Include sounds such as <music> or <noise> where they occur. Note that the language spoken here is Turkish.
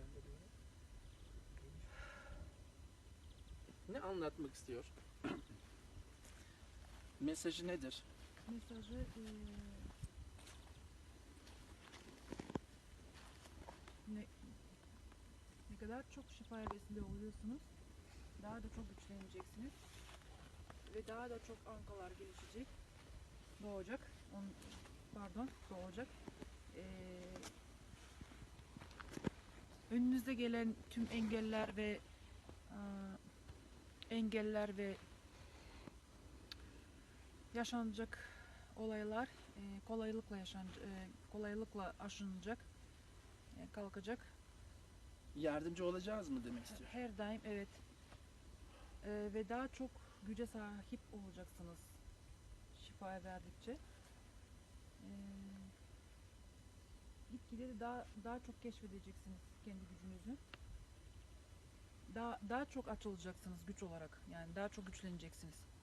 seslendiriyorum. Ne anlatmak istiyor? <coughs> Mesajı nedir? Mesajı e, ne, ne kadar çok şifa vesile oluyorsunuz. Daha da çok güçleneceksiniz. Ve daha da çok ankalar gelişecek. Doğacak. On, pardon doğacak. Eee önünüzde gelen tüm engeller ve aa, engeller ve yaşanacak olaylar e, kolaylıkla yaşan e, kolaylıkla aşınacak, e, kalkacak. Yardımcı olacağız mı demek istiyor? Her daim evet. E, ve daha çok güce sahip olacaksınız şifaya verdikçe. E, de daha daha çok keşfedeceksiniz kendi gücünüzü. Daha daha çok açılacaksınız güç olarak. Yani daha çok güçleneceksiniz.